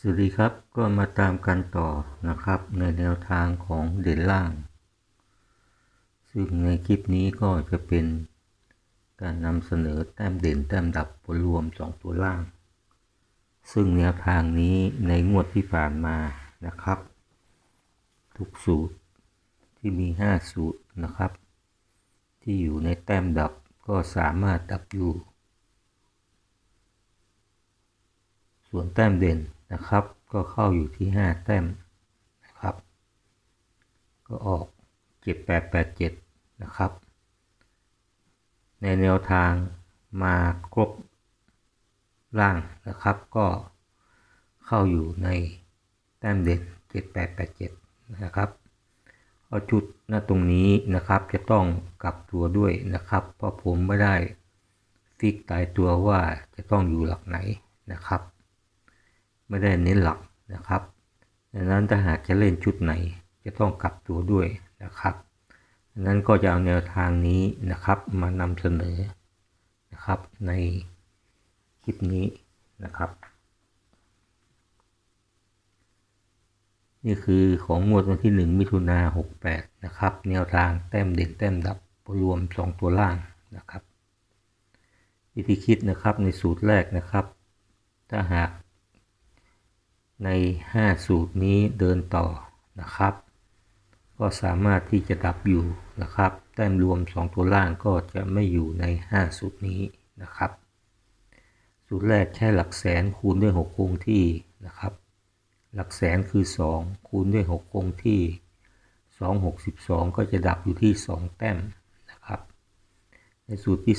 สวัสดีครับก็มาตามกันต่อนะครับในแนวทางของเด่นล่าง ซึ่งในคลิปนี้ก็จะเป็นการนำเสนอแต้มเด่นแต้มดับผลรวม 2 ตัวล่าง ซึ่งแนวทางนี้ในงวดที่ผ่านมานะครับ ทุกสูตรที่มี 5 สูตรนะครับ ที่อยู่ในแต้มดับก็สามารถดับอยู่ ส่วนแต้มเด่น นะครับ ก็เข้าอยู่ที่ 5 แต้มนะครับ ก็ออก 7887 นะครับ ในแนวทางมาครบล่างนะครับ ก็เข้าอยู่ในแต้มเด่น7887 นะครับเอาจุดหน้าตรงนี้นะครับจะต้องกลับตัวด้วยนะครับ เพราะผมไม่ได้ฟิกตายตัวว่าจะต้องอยู่หลักไหนนะครับ ไม่ได้เน้นหลักนะครับดังนั้นถ้าหากจะเล่นชุดไหนจะต้องกลับตัวด้วยนะครับดังนั้นก็จะเอาแนวทางนี้นะครับมานำเสนอนะครับในคลิปนี้นะครับ นี่คือของงวดวันที่ 1 มิถุนา68 นะครับ แนวทางแต้มเด่นแต้มดับรวม 2 ตัวล่างนะครับ วิธีคิดนะครับในสูตรแรกนะครับ ถ้าหาก ใน 5 สูตรนี้เดินต่อนะครับ ก็สามารถที่จะดับอยู่นะครับ แต้มรวม 2 ตัวล่างก็จะไม่อยู่ใน 5 สูตรนี้นะครับ สูตรแรกใช้หลักแสนคูณด้วย 6 คงที่นะครับ หลักแสนคือ 2 คูณด้วย 6 คงที่ 2 62 ก็จะดับอยู่ที่ 2 แต้มนะครับ ในสูตรที่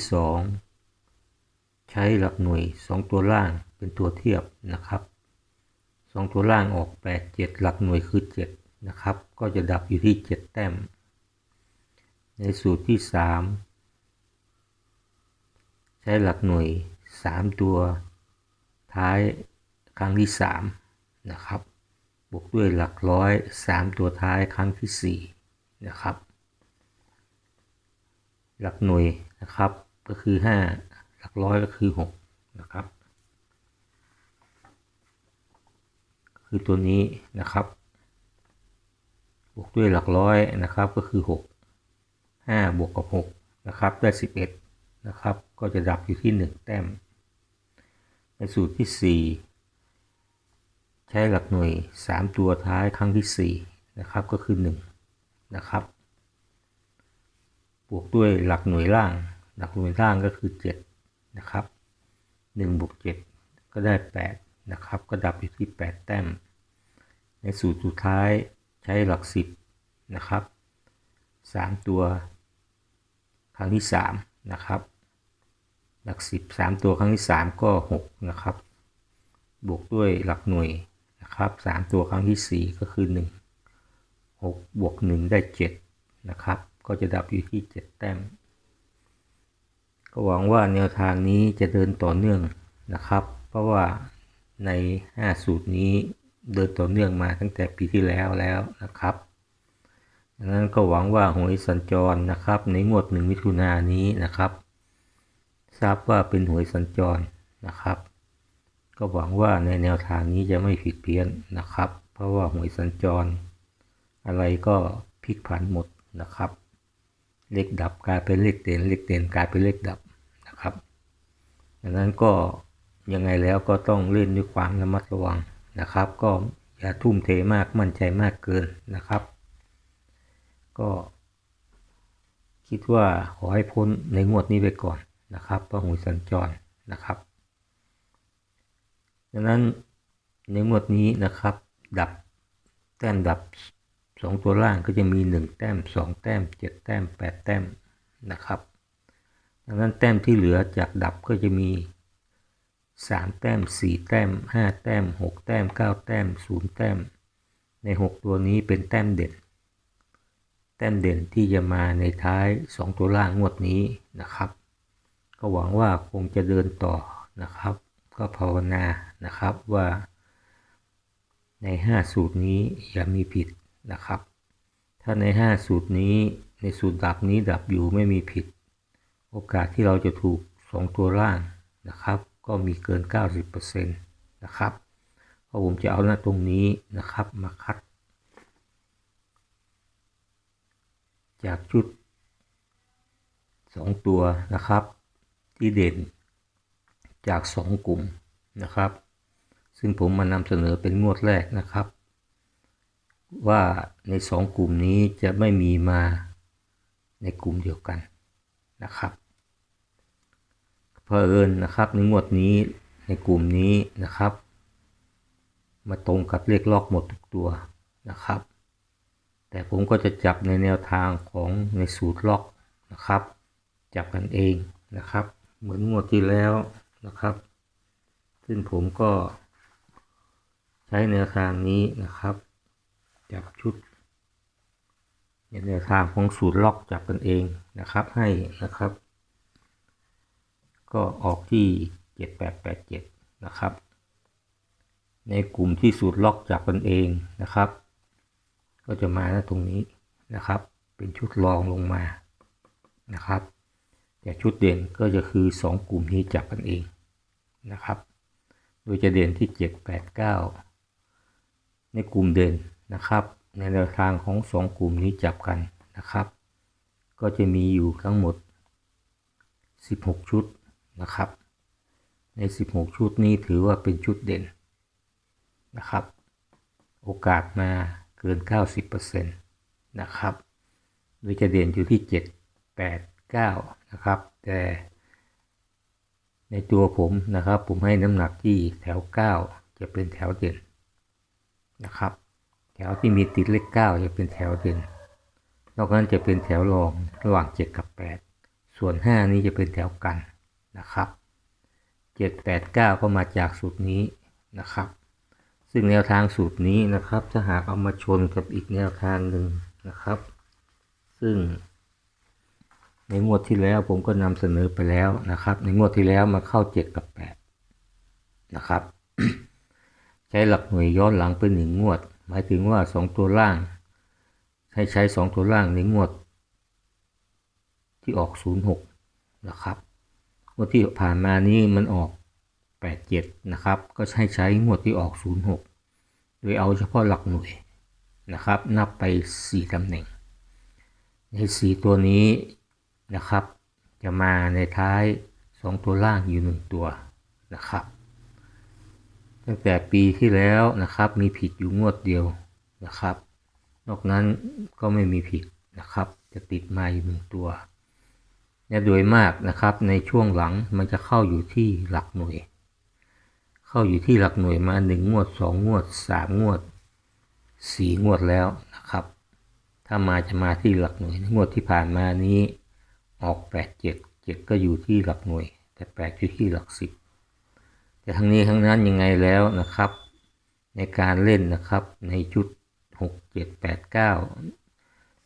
2 ใช้หลักหน่วย 2 ตัวล่างเป็นตัวเทียบนะครับ สองตัวล่างออก8 7หลักหน่วยคือ7นะครับ ก็จะดับอยู่ที่7แต้ม ในสูตรที่3ใช้หลักหน่วย3ตัว ท้ายครั้งที่3นะครับ บวกด้วยหลักร้อย3ตัวท้ายครั้งที่4นะครับ หลักหน่วยนะครับก็คือ 5 หลักร้อยก็คือ 6 นะครับ คือตัวนี้นะครับบวกด้วยหลักร้อยนะครับก็คือ 6 5 บวกกับ 6 นะครับได้ 11 นะครับ ก็จะดับอยู่ที่ 1 แต้ม ในสูตรที่ 4 ใช้หลักหน่วย 3 ตัวท้ายครั้งที่ 4 นะครับก็คือ 1 นะครับ บวกด้วยหลักหน่วยล่าง หลักหน่วยล่างก็คือ 7 นะครับ1บวก7ก็ได้ 8 นะครับ ก็ดับอยู่ที่ 8 แต้ม ในสูตรสุดท้ายใช้หลัก 10 นะครับ 3 ตัว ครั้งที่ 3 นะครับ หลัก 10 3 ตัวครั้งที่ 3 ก็ 6 นะครับ บวกด้วยหลักหน่วยนะครับ 3 ตัวครั้งที่ 4 ก็คือ 1 6 บวก 1 ได้ 7 นะครับ ก็จะดับอยู่ที่ 7 แต้ม ก็หวังว่าแนวทางนี้จะเดินต่อเนื่องนะครับ เพราะว่า ใน 5 สูตรนี้เดินต่อเนื่องมาตั้งแต่ปีที่แล้วแล้วนะครับดังนั้นก็หวังว่าหวยสัญจรนะครับ ในงวดหนึ่งมิถุนายนนี้นะครับ ทราบว่าเป็นหวยสัญจรนะครับ ก็หวังว่าในแนวทางนี้จะไม่ผิดเพี้ยนนะครับ เพราะว่าหวยสัญจร อะไรก็พลิกผันหมดนะครับ เลขดับกลายเป็นเลขเด่นเลขเด่นกลายเป็นเลขดับนะครับดังนั้นก็ ยังไงแล้วก็ต้องเล่นด้วยความระมัดระวังนะครับ ก็อย่าทุ่มเทมากมั่นใจมากเกินนะครับ ก็ คิดว่าขอให้พ้นในงวดนี้ไปก่อนนะครับพระหูสัญจรนะครับดังนั้นในงวดนี้นะครับ ดับแต้มดับ 2 ตัวล่างก็จะมี 1 แต้ม 2 แต้ม 7 แต้ม 8 แต้มนะครับดังนั้นแต้มที่เหลือจากดับก็จะมี 3แต้ม4แต้ม5แต้ม6แต้ม9แต้ม0แต้ม ใน6ตัวนี้เป็นแต้มเด่น แต้มเด่นที่จะมาในท้าย2ตัวล่างงวดนี้นะครับ ก็หวังว่าคงจะเดินต่อนะครับ ก็ภาวนานะครับว่า ใน5สูตรนี้อย่ามีผิดนะครับ ถ้าใน5สูตรนี้ในสูตรดับนี้ดับอยู่ไม่มีผิด โอกาสที่เราจะถูก2ตัวล่างนะครับ ก็มีเกิน 90%นะครับเพราะผมจะเอาหน้าตรงนี้นะครับมาคัด จากชุดสองตัวนะครับ ที่เด่นจากสองกลุ่มนะครับ ซึ่งผมมานำเสนอเป็นงวดแรกนะครับ ว่าในสองกลุ่มนี้จะไม่มีมาในกลุ่มเดียวกันนะครับ เพอเอิญนะครับในงวดนี้ในกลุ่มนี้นะครับ มาตรงกับเลขล็อกหมดทุกตัวนะครับ แต่ผมก็จะจับในแนวทางของในสูตรล็อกนะครับ จับกันเองนะครับ เหมือนงวดที่แล้วนะครับ ซึ่งผมก็ใช้แนวทางนี้นะครับ จับชุดในแนวทางของสูตรล็อกจับกันเองนะครับให้นะครับ ก็ออกที่ 7887 นะครับ ในกลุ่มที่สูตรล็อกจับกันเองนะครับ ก็จะมาณตรงนี้นะครับ เป็นชุดรองลงมานะครับ แต่ชุดเด่นก็จะคือ 2 กลุ่มนี้จับกันเองนะครับ โดยจะเด่นที่ 789 ในกลุ่มเด่นนะครับ ในแนวทางของ 2 กลุ่มนี้จับกันนะครับ ก็จะมีอยู่ทั้งหมด 16 ชุด นะครับ ใน 16 ชุดนี้ถือว่าเป็นชุดเด่นนะครับ โอกาสมาเกิน 90%นะครับโดยจะเด่นอยู่ที่ 7 8 9 นะครับ แต่ในตัวผมนะครับ ผมให้น้ำหนักที่แถว 9 จะเป็นแถวเด่นนะครับ แถวที่มีติดเลข 9 จะเป็นแถวเด่น นอกนั้นจะเป็นแถวรองระหว่าง 7 กับ 8 ส่วน 5 นี้จะเป็นแถวกัน นะครับ 7 8 9 ก็มาจากสูตรนี้นะครับ ซึ่งแนวทางสูตรนี้นะครับถ้าหากเอามาชนกับอีกแนวทางหนึ่งนะครับ ซึ่ง ในงวดที่แล้วผมก็นำเสนอไปแล้วนะครับ ในงวดที่แล้วมาเข้า 7 กับ 8 นะครับ ใช้หลักหน่วยย้อนหลังไปหนึ่งงวด หมายถึงว่า 2 ตัวล่าง ให้ใช้ 2 ตัวล่างในงวด ที่ออก 06 นะครับ วดที่ผ่านมานี้มันออก 87 นะครับ ก็ใช้ใช้งวดที่ออก 06 โดยเอาเฉพาะหลักหน่วยนะครับ นับไป 4ตำแหน่ง ใน 4 ตัวนี้นะครับ จะมาในท้าย 2 ตัวล่างอยู่ 1 ตัวนะครับ ตั้งแต่ปีที่แล้วนะครับมีผิดอยู่งวดเดียวนะครับ นอกนั้นก็ไม่มีผิดนะครับ จะติดมาอยู่หนึ่งตัว และโดยมากนะครับในช่วงหลังมันจะเข้าอยู่ที่หลักหน่วย เข้าอยู่ที่หลักหน่วยมาหนึ่งงวดสองงวดสามงวดสี่งวดแล้วนะครับ ถ้ามาจะมาที่หลักหน่วยงวดที่ผ่านมานี้ ออกแปดเจ็ดเจ็ดก็อยู่ที่หลักหน่วย แต่แปดอยู่ที่หลักสิบแต่ทั้งนี้ทั้งนั้นยังไงแล้วนะครับ ในการเล่นนะครับในชุดหกเจ็ดแปดเก้า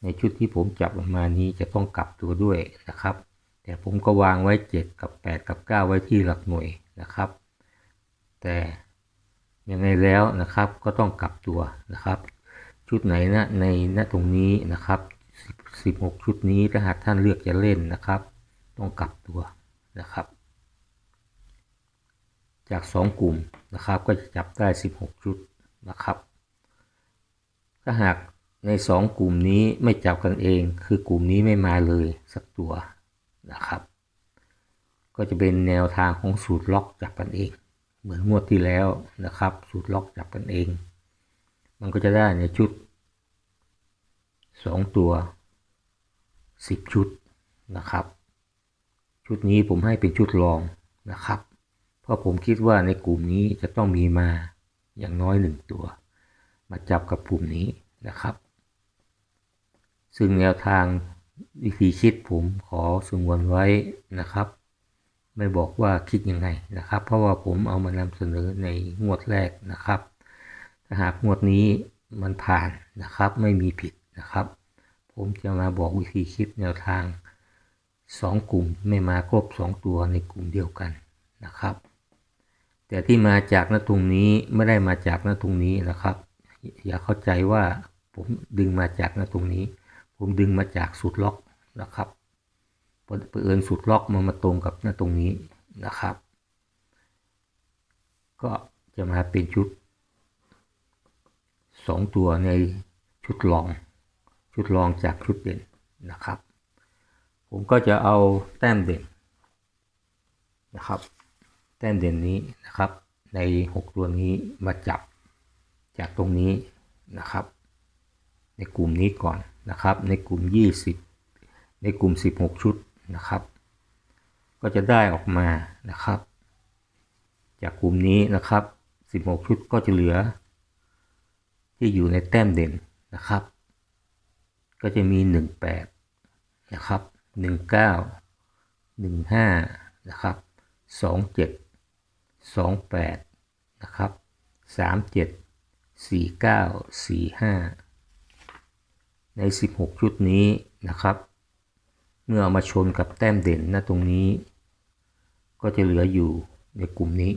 ในชุดที่ผมจับออกมานี้จะต้องกลับตัวด้วยนะครับ แต่ผมก็วางไว้ 7 กับ 8 กับ 9 ไว้ที่หลักหน่วยนะครับ แต่ยังไงแล้วนะครับก็ต้องกลับตัวนะครับ ชุดไหนนะในณตรงนี้นะครับ 16 ชุดนี้ถ้าหากท่านเลือกจะเล่นนะครับ ต้องกลับตัวนะครับ จาก 2 กลุ่มนะครับก็จะจับได้ 16 ชุดนะครับ ถ้าหากใน 2 กลุ่มนี้ไม่จับกันเอง คือกลุ่มนี้ไม่มาเลยสักตัว นะครับ ก็จะเป็นแนวทางของสูตรล็อกจับกันเอง เหมือนงวดที่แล้วนะครับ สูตรล็อกจับกันเอง มันก็จะได้ในชุด 2 ตัว 10 ชุดนะครับ ชุดนี้ผมให้เป็นชุดรองนะครับ เพราะผมคิดว่าในกลุ่มนี้จะต้องมีมาอย่างน้อยหนึ่งตัว มาจับกับกลุ่มนี้นะครับ ซึ่งแนวทาง วิธีคิดผมขอสงวนไว้นะครับ ไม่บอกว่าคิดยังไงนะครับ เพราะว่าผมเอามานำเสนอในงวดแรกนะครับ ถ้าหากงวดนี้มันผ่านนะครับ ไม่มีผิดนะครับ ผมจะมาบอกวิธีคิดแนวทาง 2 กลุ่มไม่มาครบ 2 ตัวในกลุ่มเดียวกันนะครับ แต่ที่มาจากหน้าตรงนี้ไม่ได้มาจากหน้าตรงนี้นะครับ อย่าเข้าใจว่าผมดึงมาจากหน้าตรงนี้ ผมดึงมาจากสูตรล็อกนะครับเปิดสูตรล็อกมันมาตรงกับหน้าตรงนี้นะครับ ก็จะมาเป็นชุดสองตัวในชุดรอง ชุดรองจากชุดเด่นนะครับ ผมก็จะเอาแต้มเด่นนะครับ แต้มเด่นนี้นะครับ ใน 6 ตัวนี้มาจับจากตรงนี้นะครับ ในกลุ่มนี้ก่อนนะครับ ในกลุ่ม 20 ในกลุ่ม 16 ชุดนะครับ ก็จะได้ออกมานะครับ จากกลุ่มนี้นะครับ 16 ชุดก็จะเหลือ ที่อยู่ในแต้มเด่นนะครับ ก็จะมี 18 นะครับ 19 15 นะครับ 27 28 นะครับ 37 49 45 ใน 16 ชุดนี้นะครับ เมื่อเอามาชนกับแต้มเด่นณตรงนี้ ก็จะเหลืออยู่ในกลุ่มนี้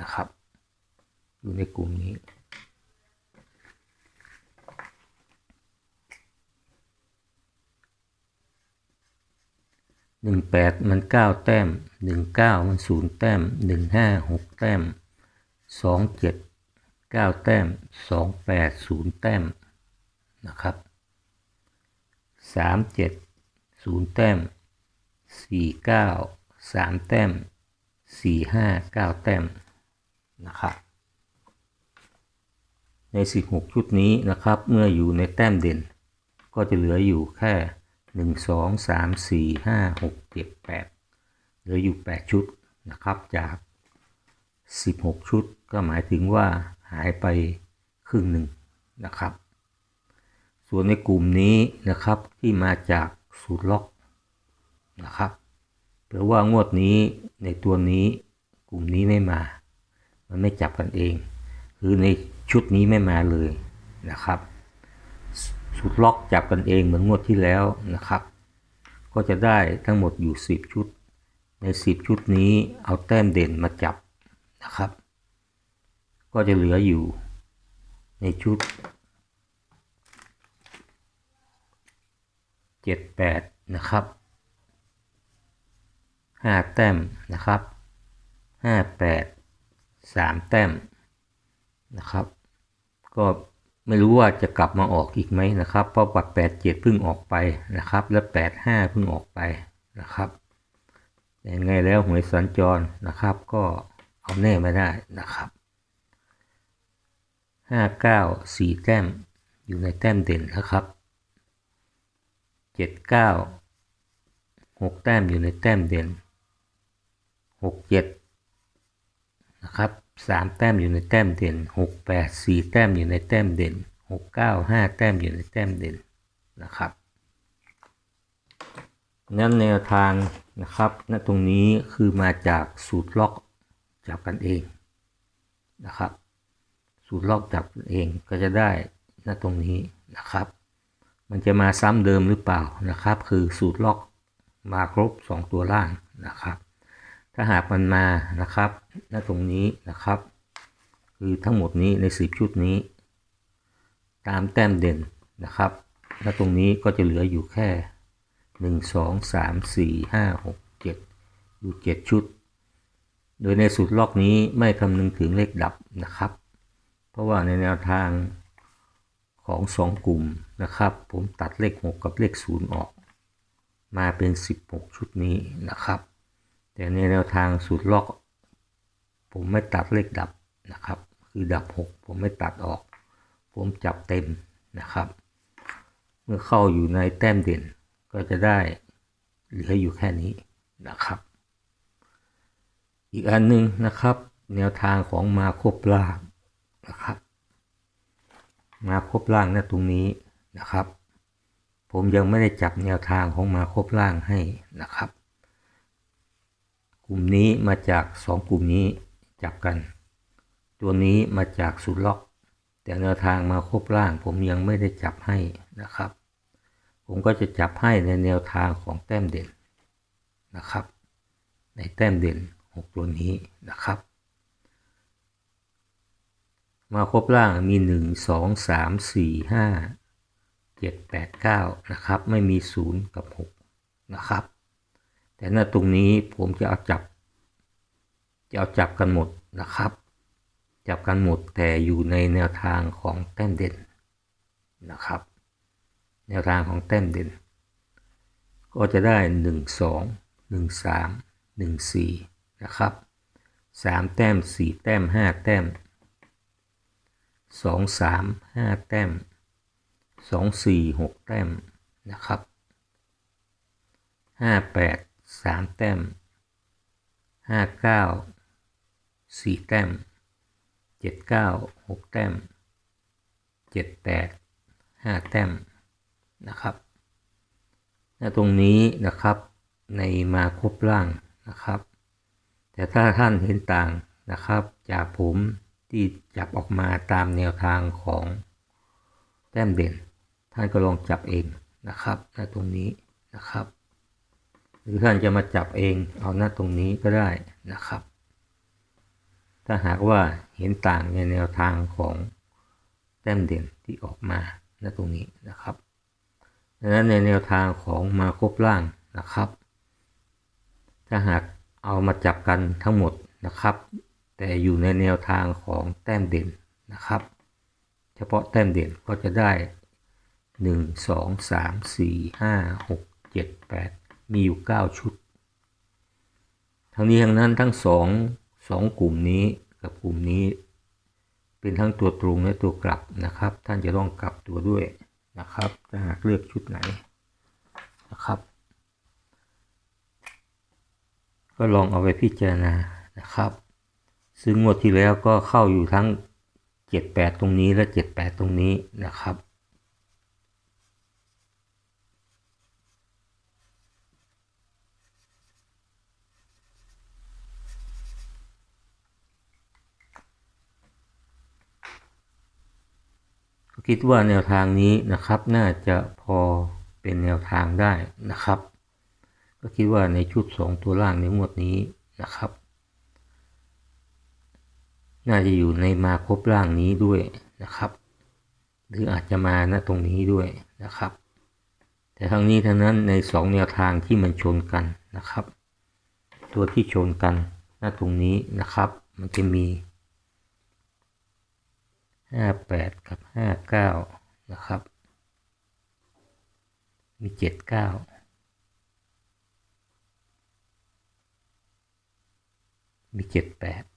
นะครับ อยู่ในกลุ่มนี้ หนึ่งแปดมันเก้าแต้มหนึ่งเก้ามันศูนย์แต้มหนึ่งห้าหกแต้มสองเจ็ดเก้าแต้มสองแปดศูนย์แต้มนะครับ สามเจ็ดศูนย์แต้มสี่เก้าสามแต้มสี่ห้าเก้าแต้มนะครับใน 16 ชุดนี้นะครับ เมื่ออยู่ในแต้มเด่น ก็จะเหลืออยู่แค่ 1 2 3 4 5 6 7 8 เหลืออยู่ 8 ชุดนะครับจาก 16 ชุดก็หมายถึงว่าหายไปครึ่งหนึ่งนะครับ ส่วนในกลุ่มนี้นะครับที่มาจากสูตรล็อกนะครับแปลว่างวดนี้ในตัวนี้กลุ่มนี้ไม่มา มันไม่จับกันเอง คือในชุดนี้ไม่มาเลยนะครับชุดล็อกจับกันเองเหมือนงวดที่แล้วนะครับ ก็จะได้ทั้งหมดอยู่ 10 ชุด ใน 10 ชุดนี้เอาแต้มเด่นมาจับนะครับ ก็จะเหลืออยู่ในชุด 78 นะครับ 5 แต้มนะครับ 58 3 แต้มนะครับ ก็ไม่รู้ว่าจะกลับมาออกอีกไหมนะครับ เพราะบัตร87เพิ่งออกไปนะครับ และ 85 เพิ่งออกไปนะครับแต่ยังไงแล้วหวยสัญจรนะครับ ก็เอาแน่ไม่ได้นะครับ 59 4 แต้มอยู่ในแต้มเด่นนะครับ 79 6แต้มอยู่ในแต้มเด่น67นะครับสามแต้มอยู่ในแต้มเด่นหกแปดสี่แต้มอยู่ในแต้มเด่นหกเก้าห้าแต้มอยู่ในแต้มเด่นนะครับนั้นแนวทางนะครับณตรงนี้คือมาจากสูตรล็อกจับกันเองนะครับ สูตรล็อกจับกันเองก็จะได้ณตรงนี้นะครับ มันจะมาซ้ำเดิมหรือเปล่านะครับ คือสูตรล็อกมาครบ 2 ตัวล่างนะครับ ถ้าหากมันมานะครับณตรงนี้นะครับ คือทั้งหมดนี้ใน 10 ชุดนี้ ตามแต้มเด่นนะครับณตรงนี้ก็จะเหลืออยู่แค่ 1 2 3 4 5 6 7 อยู่ 7 ชุด โดยในสูตรล็อกนี้ไม่คำนึงถึงเลขดับนะครับ เพราะว่าในแนวทาง ของ 2 กลุ่มนะครับ ผมตัดเลข 6 กับเลข 0 ออก มาเป็น 16 ชุดนี้นะครับ แต่ในแนวทางสูตรล็อก ผมไม่ตัดเลขดับนะครับ คือดับ 6 ผมไม่ตัดออก ผมจับเต็มนะครับ เมื่อเข้าอยู่ในแต้มเด่นก็จะได้เหลืออยู่แค่นี้นะครับ อีกอันหนึ่งนะครับ แนวทางของมาครบลานะครับ มาครบล่างนะตรงนี้นะครับ ผมยังไม่ได้จับแนวทางของมาครบล่างให้นะครับ กลุ่มนี้มาจาก 2 กลุ่มนี้จับกัน ตัวนี้มาจากสูตรล็อก แต่แนวทางมาครบล่าง ผมยังไม่ได้จับให้นะครับ ผมก็จะจับให้ในแนวทางของแต้มเด่นนะครับ ในแต้มเด่น 6 ตัวนี้นะครับ มาครบล่างมี1 2 3 4 5 7 8 9นะครับ ไม่มี0กับ6นะครับ แต่หน้าตรงนี้ผมจะเอาจับ จะเอาจับกันหมดนะครับ จับกันหมดแต่อยู่ในแนวทางของแต้มเด่นนะครับ แนวทางของแต้มเด่น ก็จะได้1 2 1 3 1 4นะครับ3แต้ม4แต้ม5แต้ม 2 3 5แต้ม2 4 6แต้มนะครับ5 8 3แต้ม5 9 4แต้ม7 9 6แต้ม7 8 5แต้มนะครับตรงนี้นะครับในมาครบล่างนะครับ แต่ถ้าท่านเห็นต่างนะครับ จากผม ที่จับออกมาตามแนวทางของแต้มเด่น ท่านก็ลองจับเองนะครับณตรงนี้นะครับ หรือท่านจะมาจับเองเอาหน้าตรงนี้ก็ได้นะครับ ถ้าหากว่าเห็นต่างในแนวทางของแต้มเด่นที่ออกมาณตรงนี้นะครับดังนั้นในแนวทางของมาครบล่างนะครับ ถ้าหากเอามาจับกันทั้งหมดนะครับ แต่อยู่ในแนวทางของแต้มเด่นนะครับ เฉพาะแต้มเด่นก็จะได้ 1 2 3 4 5 6 7 8 มีอยู่ 9 ชุด ทั้งนี้ทั้งนั้นทั้ง 2 2 กลุ่มนี้กับกลุ่มนี้เป็นทั้งตัวตรงและตัวกลับนะครับ ท่านจะต้องกลับตัวด้วยนะครับถ้าหากเลือกชุดไหนนะครับ ก็ลองเอาไปพิจารณานะครับ ซึ่งงวดที่แล้วก็เข้าอยู่ทั้ง 78 ตรงนี้และ 78 ตรงนี้นะครับก็คิดว่าแนวทางนี้นะครับน่าจะพอเป็นแนวทางได้นะครับ ก็คิดว่าในชุด 2 ตัวล่างในงวดนี้นะครับ น่าจะอยู่ในมาครบล่างนี้ด้วยนะครับ หรืออาจจะมาณตรงนี้ด้วยนะครับ แต่ทั้งนี้ทั้งนั้นใน2แนวทางที่มันชนกันนะครับ ตัวที่ชนกันณตรงนี้นะครับ มันจะมี 58 กับ 59 นะครับ มี 79มี78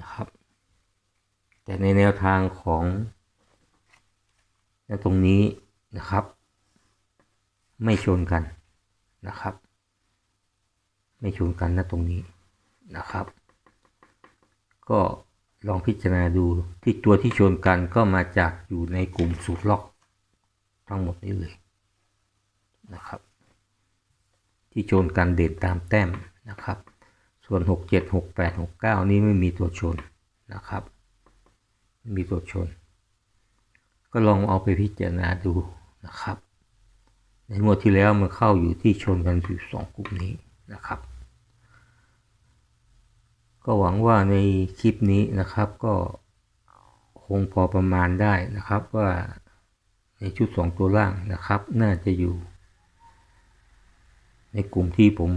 นะครับ แต่ในแนวทางของตรงนี้นะครับ ไม่ชนกันนะครับ ไม่ชนกันนะตรงนี้นะครับ ก็ลองพิจารณาดูที่ตัวที่ชนกันก็มาจากอยู่ในกลุ่มสูตรล็อก ทั้งหมดนี้เลยนะครับ ที่ชนกันเด่นตามแต้มนะครับ ส่วน 6 7 6 8 6 9 นี้ไม่มีตัวชนนะครับไม่มีตัวชน ก็ลองเอาไปพิจารณาดูนะครับ ในงวดที่แล้วมันเข้าอยู่ที่ชนกันอยู่สองกลุ่มนี้นะครับ ก็หวังว่าในคลิปนี้นะครับก็คงพอประมาณได้นะครับว่าในชุด 2 ตัวล่างนะครับ น่าจะอยู่ ในกลุ่มที่ผม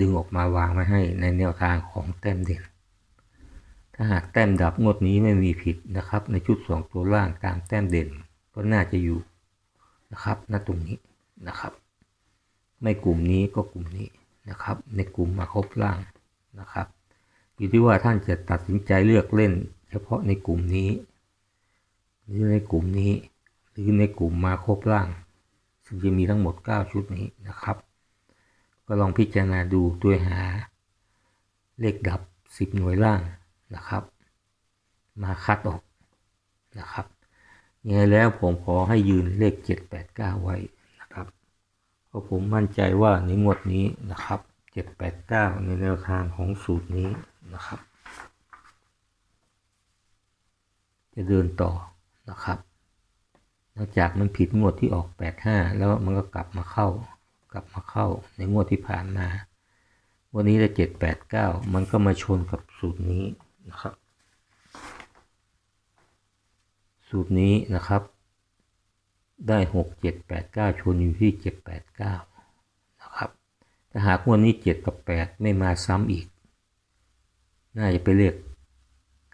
ดึงออกมาวางไว้ให้ในแนวทางของแต้มเด่น ถ้าหากแต้มดับงวดนี้ไม่มีผิดนะครับ ในชุด2ตัวล่างตามแต้มเด่นก็น่าจะอยู่นะครับณตรงนี้นะครับ ไม่กลุ่มนี้ก็กลุ่มนี้นะครับ ในกลุ่มมาครบล่างนะครับ อยู่ที่ว่าท่านจะตัดสินใจเลือกเล่น เฉพาะในกลุ่มนี้ หรือในกลุ่มนี้ หรือในกลุ่มมาครบล่างซึ่งจะมีทั้งหมด 9 ชุดนี้นะครับ ก็ลองพิจารณาดูด้วยหา เลขดับ 10 หน่วยล่างนะครับ มาคัดออกนะครับยังไงแล้วผมขอให้ยืนเลข 789 ไว้นะครับ เพราะผมมั่นใจว่าในงวดนี้นะครับ 789 ในแนวทางของสูตรนี้นะครับ จะเดินต่อนะครับหลังจากมันผิดงวดที่ออก 85 แล้วมันก็กลับมาเข้า กลับมาเข้าในงวดที่ผ่านมา วันนี้ได้789มันก็มาชนกับสูตรนี้นะครับ สูตรนี้นะครับ ได้6 7 8 9ชนอยู่ที่789นะครับถ้าหากวดนี้7กับ8ไม่มาซ้ำอีก น่าจะเป็นเลข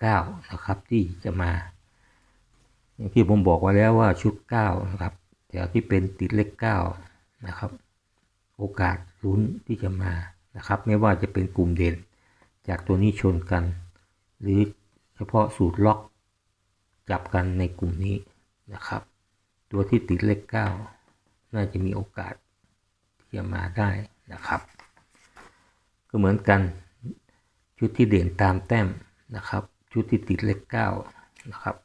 เก้านะครับที่จะมาอย่างที่ผมบอกไว้แล้วว่าชุดเก้านะครับแถวที่เป็นติดเลขเก้านะครับ โอกาสลุ้นที่จะมานะครับ ไม่ว่าจะเป็นกลุ่มเด่น จากตัวนี้ชนกัน หรือเฉพาะสูตรล็อก จับกันในกลุ่มนี้นะครับ ตัวที่ติดเลข9น่าจะมีโอกาสที่จะมาได้นะครับ ก็เหมือนกันชุดที่เด่นตามแต้มนะครับ ชุดที่ติดเลข9นะครับ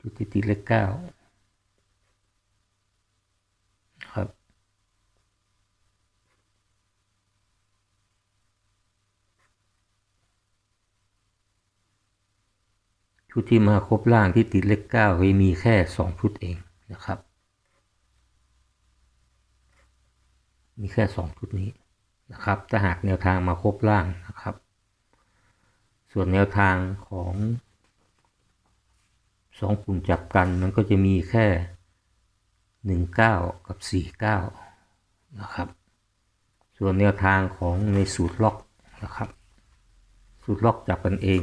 ชุดที่ติดเลข9 ชุดที่มาครบล่างที่ติดเลขเก้ามีแค่สองชุดเองนะครับ มีแค่สองชุดนี้นะครับถ้าหากแนวทางมาครบล่างนะครับ ส่วนแนวทางของสองกลุ่มจับกันมันก็จะมีแค่หนึ่งเก้ากับสี่เก้านะครับ ส่วนแนวทางของในสูตรล็อกนะครับ สูตรล็อกจับกันเอง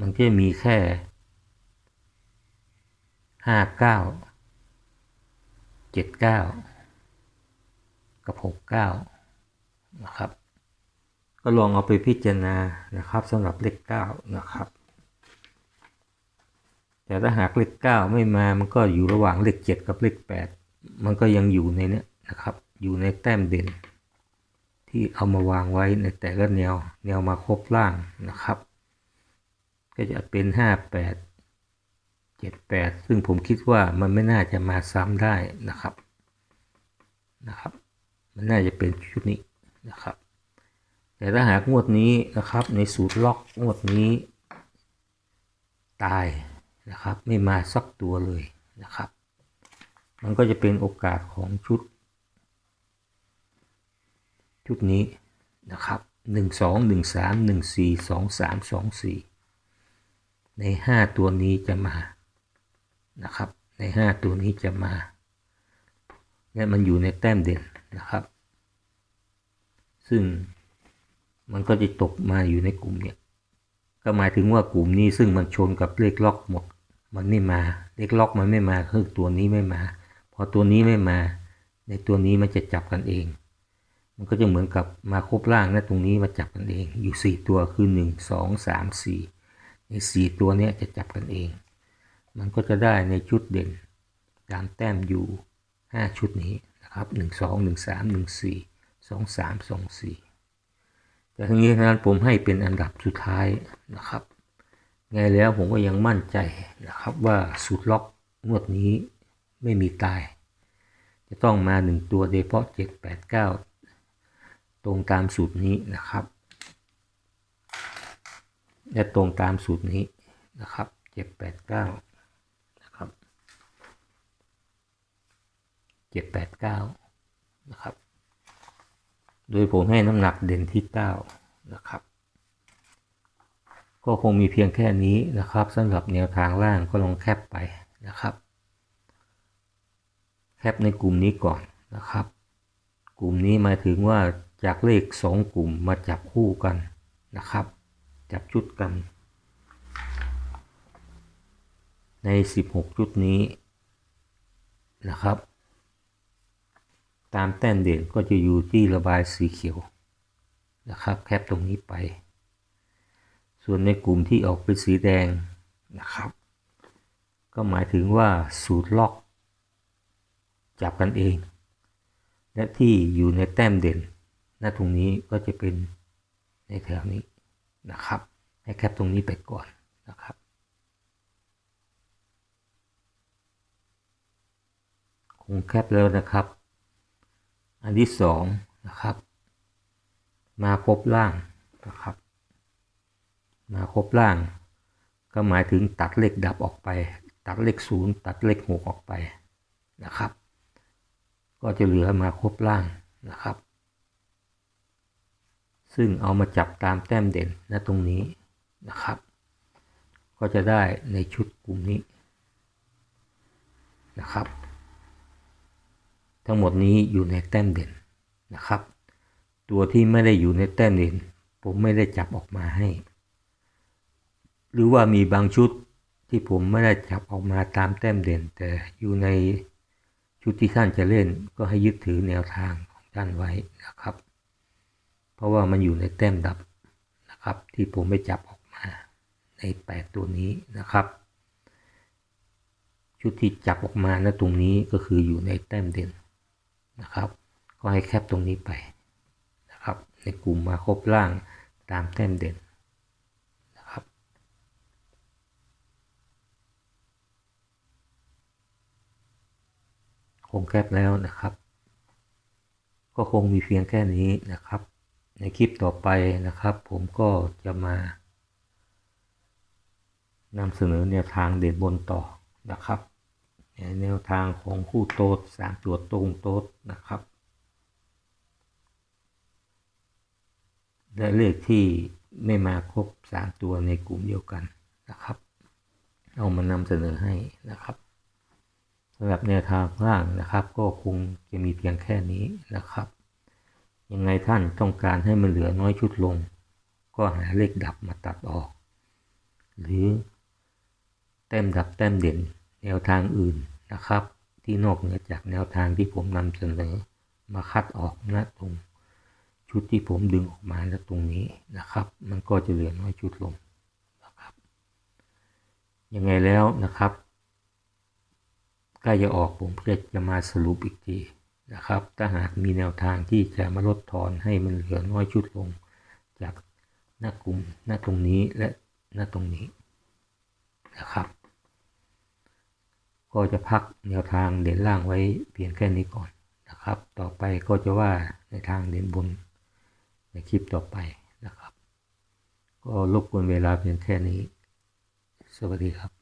มันก็จะมีแค่ห้าเก้าเจ็ดเก้ากับหกเก้านะครับ ก็ลองเอาไปพิจารณานะครับสำหรับเลขเก้านะครับ แต่ถ้าหากเลขเก้าไม่มามันก็อยู่ระหว่างเลขเจ็ดกับเลขแปดมันก็ยังอยู่ในนี้นะครับ อยู่ในแต้มเด่น ที่เอามาวางไว้ในแต่ละแนว แนวมาครบล่างนะครับ ก็จะเป็นห้าแปดเจ็ดแปดซึ่งผมคิดว่ามันไม่น่าจะมาซ้ำได้นะครับนะครับ มันน่าจะเป็นชุดนี้นะครับ แต่ถ้าหากงวดนี้นะครับในสูตรล็อกงวดนี้ตายนะครับ ไม่มาสักตัวเลยนะครับ มันก็จะเป็นโอกาสของชุด ชุดนี้นะครับ 1 2 1 3 1 4 2 3 2 4 ในห้าตัวนี้จะมานะครับ ในห้าตัวนี้จะมาและมันอยู่ในแต้มเด่นนะครับ ซึ่งมันก็จะตกมาอยู่ในกลุ่มเนี่ยก็หมายถึงว่ากลุ่มนี้ซึ่งมันชนกับเลขล็อกหมด มันไม่มาเลขล็อกมันไม่มาคือตัวนี้ไม่มา พอตัวนี้ไม่มา ในตัวนี้มันจะจับกันเอง มันก็จะเหมือนกับมาครบล่างนะตรงนี้มาจับกันเองอยู่ 4 ตัวคือ 1 2 3 4 ใน4ตัวนี้จะจับกันเอง มันก็จะได้ในชุดเด่นตามแต้มอยู่ 5 ชุดนี้นะครับ 1 2 1 3 1 4 2 3 2 4 แต่ทั้งนี้ทั้งนั้นผมให้เป็นอันดับสุดท้ายนะครับ ไงแล้วผมก็ยังมั่นใจนะครับว่าสูตรล็อกงวดนี้ไม่มีตาย จะต้องมา 1 ตัวโดยเฉพาะ 7 8 9 ตรงตามสูตรนี้นะครับ และตรงตามสูตรนี้นะครับ7 8 9นะครับ7 8 9นะครับ โดยผมให้น้ำหนักเด่นที่9นะครับ ก็คงมีเพียงแค่นี้นะครับสำหรับแนวทางล่างก็ลองแคปไปนะครับ แคปในกลุ่มนี้ก่อนนะครับ กลุ่มนี้หมายถึงว่าจากเลข 2 กลุ่มมาจับคู่กันนะครับ จับชุดกัน ใน 16 ชุดนี้นะครับ ตามแต้มเด่นก็จะอยู่ที่ระบายสีเขียวนะครับ แคปตรงนี้ไป ส่วนในกลุ่มที่ออกเป็นสีแดงนะครับ ก็หมายถึงว่าสูตรล็อก จับกันเอง และที่อยู่ในแต้มเด่นหน้าตรงนี้ก็จะเป็นในแถวนี้ นะครับ ให้แคปตรงนี้ไปก่อนนะครับ คงแคปแล้วนะครับ อันที่สองนะครับ มาครบล่างนะครับ มาครบล่าง ก็หมายถึงตัดเลขดับออกไป ตัดเลขศูนย์ตัดเลขหกออกไปนะครับ ก็จะเหลือมาครบล่างนะครับ ซึ่งเอามาจับตามแต้มเด่นณตรงนี้นะครับ ก็จะได้ในชุดกลุ่มนี้นะครับ ทั้งหมดนี้อยู่ในแต้มเด่นนะครับ ตัวที่ไม่ได้อยู่ในแต้มเด่นผผมไม่ได้จับออกมาให้ หรือว่ามีบางชุดที่ผมไม่ได้จับออกมาตามแต้มเด่น แต่อยู่ในชุดที่ท่านจะเล่นก็ให้ยึดถือแนวทางของท่านไว้นะครับ เพราะว่ามันอยู่ในแต้มดับนะครับ ที่ผมไม่จับออกมาในแปดตัวนี้นะครับ ชุดที่จับออกมาณตรงนี้ก็คืออยู่ในแต้มเด่นนะครับ ก็ให้แคปตรงนี้ไปนะครับ ในกลุ่มมาครบล่างตามแต้มเด่นนะครับ คงแคปแล้วนะครับ ก็คงมีเพียงแค่นี้นะครับ ในคลิปต่อไปนะครับ ผมก็จะมานำเสนอแนวทางเด่นบนต่อนะครับแนวทางของคู่โต๊ดสามตัวตรงโต๊ดนะครับและเลขที่ไม่มาครบสามตัวในกลุ่มเดียวกันนะครับ เอามานำเสนอให้นะครับสำหรับแนวทางล่างนะครับ ก็คงจะมีเพียงแค่นี้นะครับ ยังไงท่านต้องการให้มันเหลือน้อยชุดลง ก็หาเลขดับมาตัดออก หรือแต้มดับแต้มเด่นแนวทางอื่นนะครับ ที่นอกเหนือจากแนวทางที่ผมนำเสนอมาคัดออกนะตรงชุดที่ผมดึงออกมาณตรงนี้นะครับ มันก็จะเหลือน้อยชุดลงนะครับ ยังไงแล้วนะครับใกล้จะออกผมก็จะมาสรุปอีกที นะครับ ถ้าหากมีแนวทางที่จะมาลดทอนให้มันเหลือน้อยชุดลง จากหน้ากลุ่มหน้าตรงนี้และหน้าตรงนี้นะครับ ก็จะพักแนวทางเด่นล่างไว้เพียงแค่นี้ก่อนนะครับ ต่อไปก็จะว่าในทางเด่นบนในคลิปต่อไปนะครับ ก็รบกวนเวลาเพียงแค่นี้ สวัสดีครับ